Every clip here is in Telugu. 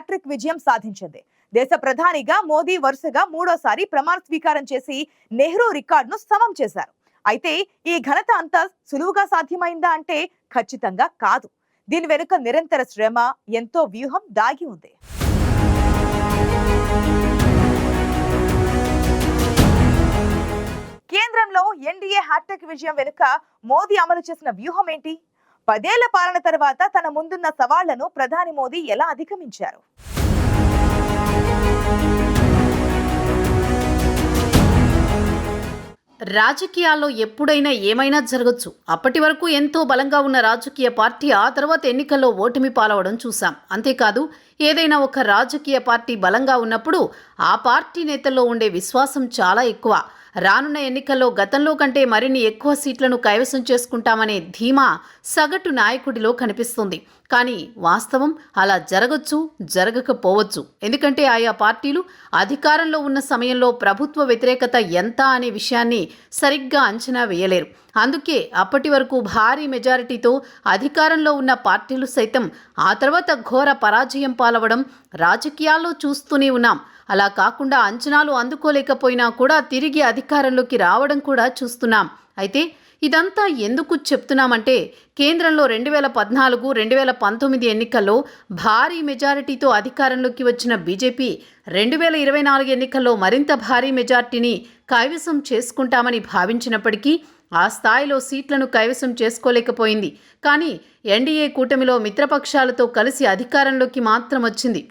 హ్యాట్రిక్ విజయం సాధించింది. దేశ ప్రధానిగా మోదీ వరుసగా మూడోసారి ప్రమాణ స్వీకారం చేసి నెహ్రూ రికార్డును సమం చేశారు. అయితే ఈ ఘనత అంత సులువుగా సాధ్యమైందా అంటే ఖచ్చితంగా కాదు. దీని వెనుక నిరంతర శ్రమ ఎంతో వ్యూహం దాగి ఉంది. కేంద్రంలో ఎన్డీఏ హ్యాట్రిక్ విజయం వెనుక మోదీ అమలు చేసిన వ్యూహం ఏంటి? పదేళ్ళ పాలన తర్వాత తన ముందున్న సవాళ్ళను ప్రధాని మోదీ ఎలా అధిగమించారు? రాజకీయాల్లో ఎప్పుడైనా ఏమైనా జరగచ్చు. అప్పటి వరకు ఎంతో బలంగా ఉన్న రాజకీయ పార్టీ ఆ తర్వాత ఎన్నికల్లో ఓటమి పాలవడం చూశాం. అంతేకాదు ఏదైనా ఒక రాజకీయ పార్టీ బలంగా ఉన్నప్పుడు ఆ పార్టీ నేతల్లో ఉండే విశ్వాసం చాలా ఎక్కువ. రానున్న ఎన్నికల్లో గతంలో కంటే మరిన్ని ఎక్కువ సీట్లను కైవసం చేసుకుంటామనే ధీమా సగటు నాయకుడిలో కనిపిస్తుంది. కానీ వాస్తవం అలా జరగచ్చు జరగకపోవచ్చు. ఎందుకంటే ఆయా పార్టీలు అధికారంలో ఉన్న సమయంలో ప్రభుత్వ వ్యతిరేకత ఎంత అనే విషయాన్ని సరిగ్గా అంచనా వేయలేరు. అందుకే అప్పటి వరకు భారీ మెజారిటీతో అధికారంలో ఉన్న పార్టీలు సైతం ఆ తర్వాత ఘోర పరాజయం పాలవడం రాజకీయాల్లో చూస్తూనే ఉన్నాం. అలా కాకుండా అంచనాలు అందుకోలేకపోయినా కూడా తిరిగి అధికారంలోకి రావడం కూడా చూస్తున్నాం. అయితే ఇదంతా ఎందుకు చెప్తున్నామంటే కేంద్రంలో రెండు వేల పద్నాలుగు రెండు వేల పంతొమ్మిది ఎన్నికల్లో భారీ మెజారిటీతో అధికారంలోకి వచ్చిన బీజేపీ రెండు వేల ఇరవై నాలుగు ఎన్నికల్లో మరింత భారీ మెజార్టీని కైవసం చేసుకుంటామని భావించినప్పటికీ ఆ స్థాయిలో సీట్లను కైవసం చేసుకోలేకపోయింది. కానీ ఎన్డీఏ కూటమిలో మిత్రపక్షాలతో కలిసి అధికారంలోకి మాత్రం వచ్చింది.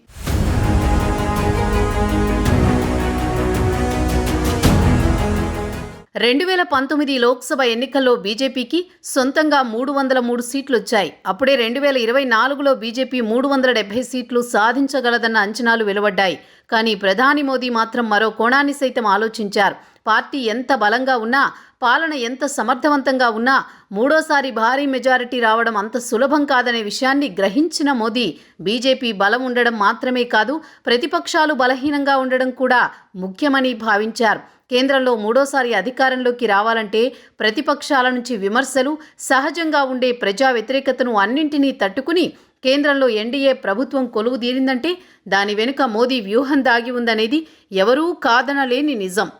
రెండు వేల పంతొమ్మిది లోక్సభ ఎన్నికల్లో బీజేపీకి సొంతంగా మూడు వందల మూడు సీట్లు వచ్చాయి అప్పుడే రెండు వేల ఇరవై నాలుగులో బీజేపీ మూడు వందల డెబ్బై సీట్లు సాధించగలదన్న అంచనాలు వెలువడ్డాయి. కానీ ప్రధాని మోదీ మాత్రం మరో కోణాన్ని సైతం ఆలోచించారు. పార్టీ ఎంత బలంగా ఉన్నా పాలన ఎంత సమర్థవంతంగా ఉన్నా మూడోసారి భారీ మెజారిటీ రావడం అంత సులభం కాదనే విషయాన్ని గ్రహించిన మోదీ బీజేపీ బలం ఉండడం మాత్రమే కాదు ప్రతిపక్షాలు బలహీనంగా ఉండడం కూడా ముఖ్యమని భావించారు. కేంద్రంలో మూడోసారి అధికారంలోకి రావాలంటే ప్రతిపక్షాల నుంచి విమర్శలు సహజంగా ఉండే ప్రజా వ్యతిరేకతను అన్నింటినీ తట్టుకుని కేంద్రంలో ఎన్డీఏ ప్రభుత్వం కొలువు తీరిందంటే దాని వెనుక మోదీ వ్యూహం దాగి ఉందనేది ఎవరూ కాదనలేని నిజం.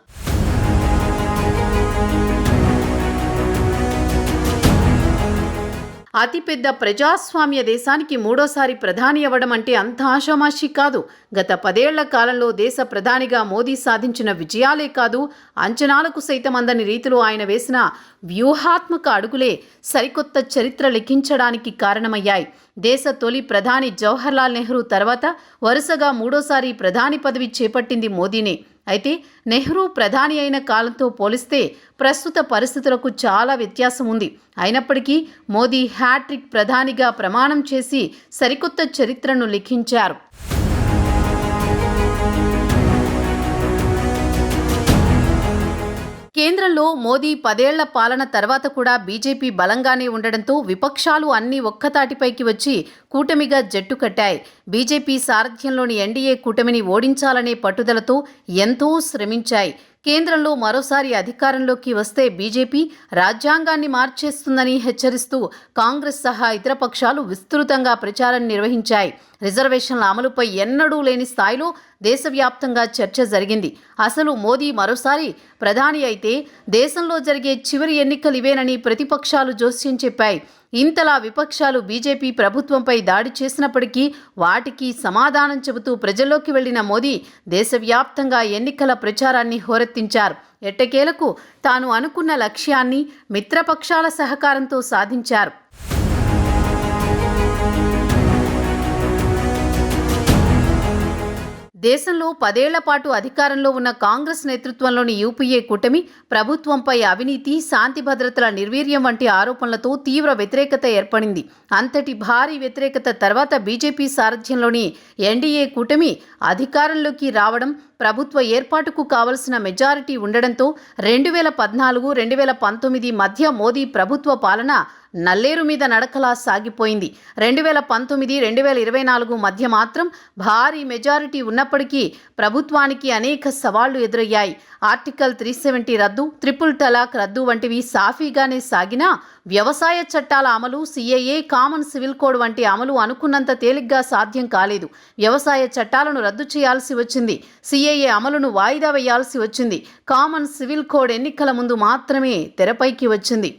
అతిపెద్ద ప్రజాస్వామ్య దేశానికి మూడోసారి ప్రధాని అవ్వడం అంటే అంత ఆషామాషి కాదు. గత పదేళ్ళ కాలంలో దేశ ప్రధానిగా మోదీ సాధించిన విజయాలే కాదు అంచనాలకు సైతం అందని రీతిలో ఆయన వేసిన వ్యూహాత్మక అడుగులే సరికొత్త చరిత్ర లిఖించడానికి కారణమయ్యాయి. దేశ తొలి ప్రధాని జవహర్లాల్ నెహ్రూ తర్వాత వరుసగా మూడోసారి ప్రధాని పదవి చేపట్టింది మోదీనే. అయితే నెహ్రూ ప్రధాని అయిన కాలంతో పోలిస్తే ప్రస్తుత పరిస్థితులకు చాలా వ్యత్యాసం ఉంది. అయినప్పటికీ మోదీ హ్యాట్రిక్ ప్రధానిగా ప్రమాణం చేసి సరికొత్త చరిత్రను లిఖించారు. కేంద్రంలో మోదీ పదేళ్ళ పాలన తర్వాత కూడా బీజేపీ బలంగానే ఉండడంతో విపక్షాలు అన్ని ఒక్కతాటిపైకి వచ్చి కూటమిగా జట్టు కట్టాయి. బీజేపీ సారథ్యంలోని ఎన్డీఏ కూటమిని ఓడించాలనే పట్టుదలతో ఎంతో శ్రమించాయి. కేంద్రంలో మరోసారి అధికారంలోకి వస్తే బీజేపీ రాజ్యాంగాన్ని మార్చేస్తుందని హెచ్చరిస్తూ కాంగ్రెస్ సహా ఇతర పక్షాలు విస్తృతంగా ప్రచారం నిర్వహించాయి. రిజర్వేషన్ల అమలుపై ఎన్నడూ లేని స్థాయిలో దేశవ్యాప్తంగా చర్చ జరిగింది. అసలు మోదీ మరోసారి ప్రధాని అయితే దేశంలో జరిగే చివరి ఎన్నికలు ఇవేనని ప్రతిపక్షాలు జోస్యం చెప్పాయి. ఇంతలా విపక్షాలు బీజేపీ ప్రభుత్వంపై దాడి చేసినప్పటికీ వాటికి సమాధానం చెబుతూ ప్రజల్లోకి వెళ్ళిన మోదీ దేశవ్యాప్తంగా ఎన్నికల ప్రచారాన్ని హోరెత్తించారు. ఎట్టకేలకు తాను అనుకున్న లక్ష్యాన్ని మిత్రపక్షాల సహకారంతో సాధించారు. దేశంలో పదేళ్ళ పాటు అధికారంలో ఉన్న కాంగ్రెస్ నేతృత్వంలోని యూపీఏ కూటమి ప్రభుత్వంపై అవినీతి శాంతి భద్రతల నిర్వీర్యం వంటి ఆరోపణలతో తీవ్ర వ్యతిరేకత ఏర్పడింది. అంతటి భారీ వ్యతిరేకత తర్వాత బీజేపీ సారథ్యంలోని ఎన్డీఏ కూటమి అధికారంలోకి రావడం ప్రభుత్వ ఏర్పాటుకు కావలసిన మెజారిటీ ఉండడంతో రెండు వేల పద్నాలుగు రెండు వేల పంతొమ్మిది మధ్య మోదీ ప్రభుత్వ పాలన నల్లేరు మీద నడకలా సాగిపోయింది. రెండు వేల పంతొమ్మిది రెండు వేల ఇరవై నాలుగు మధ్య మాత్రం భారీ మెజారిటీ ఉన్నప్పటికీ ప్రభుత్వానికి అనేక సవాళ్ళు ఎదురయ్యాయి. ఆర్టికల్ త్రీ సెవెంటీ రద్దు ట్రిపుల్ తలాక్ రద్దు వంటివి సాఫీగానే సాగినా వ్యవసాయ చట్టాల అమలు సిఏఏ కామన్ సివిల్ కోడ్ వంటి అమలు అనుకున్నంత తేలిగ్గా సాధ్యం కాలేదు. వ్యవసాయ చట్టాలను రద్దు చేయాల్సి వచ్చింది. సిఏఏ అమలును వాయిదా వేయాల్సి వచ్చింది. కామన్ సివిల్ కోడ్ ఎన్నికల ముందు మాత్రమే తెరపైకి వచ్చింది.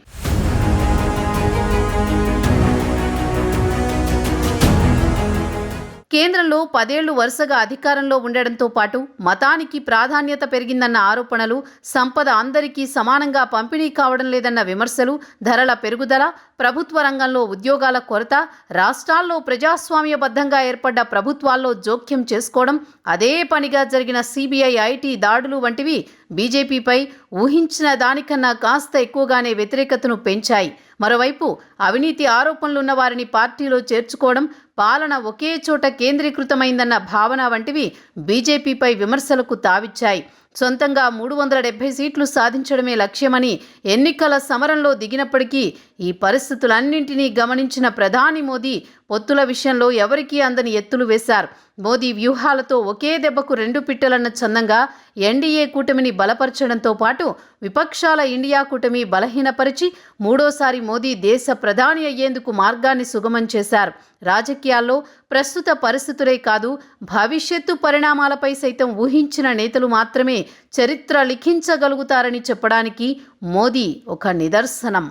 కేంద్రంలో పదేళ్ళు వరుసగా అధికారంలో ఉండడంతో పాటు మతానికి ప్రాధాన్యత పెరిగిందన్న ఆరోపణలు సంపద అందరికీ సమానంగా పంపిణీ కావడం లేదన్న విమర్శలు ధరల పెరుగుదల ప్రభుత్వ రంగంలో ఉద్యోగాల కొరత రాష్ట్రాల్లో ప్రజాస్వామ్యబద్ధంగా ఏర్పడ్డ ప్రభుత్వాల్లో జోక్యం చేసుకోవడం అదే పనిగా జరిగిన సిబిఐ ఐటీ దాడులు వంటివి బీజేపీపై ఊహించిన దానికన్నా కాస్త ఎక్కువగానే వ్యతిరేకతను పెంచాయి. మరోవైపు అవినీతి ఆరోపణలున్న వారిని పార్టీలో చేర్చుకోవడం పాలన ఒకే చోట కేంద్రీకృతమైందన్న భావన వంటివి బీజేపీపై విమర్శలకు తావిచ్చాయి. సొంతంగా మూడు వందల డెబ్బై సీట్లు సాధించడమే లక్ష్యమని ఎన్నికల సమరంలో దిగినప్పటికీ ఈ పరిస్థితులన్నింటినీ గమనించిన ప్రధాని మోదీ పొత్తుల విషయంలో ఎవరికీ అందని ఎత్తులు వేశారు. మోదీ వ్యూహాలతో ఒకే దెబ్బకు రెండు పిట్టలన్న చందంగా ఎన్డీఏ కూటమిని బలపరచడంతో పాటు విపక్షాల ఇండియా కూటమి బలహీనపరిచి మూడోసారి మోదీ దేశ ప్రధాని అయ్యేందుకు మార్గాన్ని సుగమం చేశారు. రాజకీయాల్లో ప్రస్తుత పరిస్థితులే కాదు భవిష్యత్తు పరిణామాలపై సైతం ఊహించిన నేతలు మాత్రమే చరిత్ర లిఖించగలుగుతారని చెప్పడానికి మోదీ ఒక నిదర్శనం.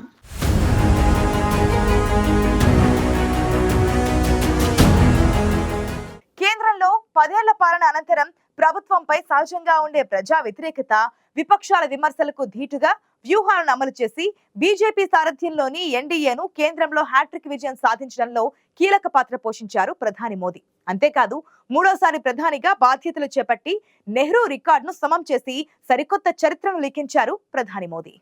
పాలన అనంతరం ప్రభుత్వంపై సహజంగా ఉండే ప్రజా వ్యతిరేకత విపక్షాల విమర్శలకు ధీటుగా వ్యూహాలను అమలు చేసి బీజేపీ సారథ్యంలోని ఎన్డీఏను కేంద్రంలో హ్యాట్రిక్ విజయం సాధించడంలో కీలక పాత్ర పోషించారు ప్రధాని మోదీ. అంతేకాదు మూడోసారి ప్రధానిగా బాధ్యతలు చేపట్టి నెహ్రూ రికార్డును సమం చేసి సరికొత్త చరిత్రను లిఖించారు ప్రధాని మోదీ.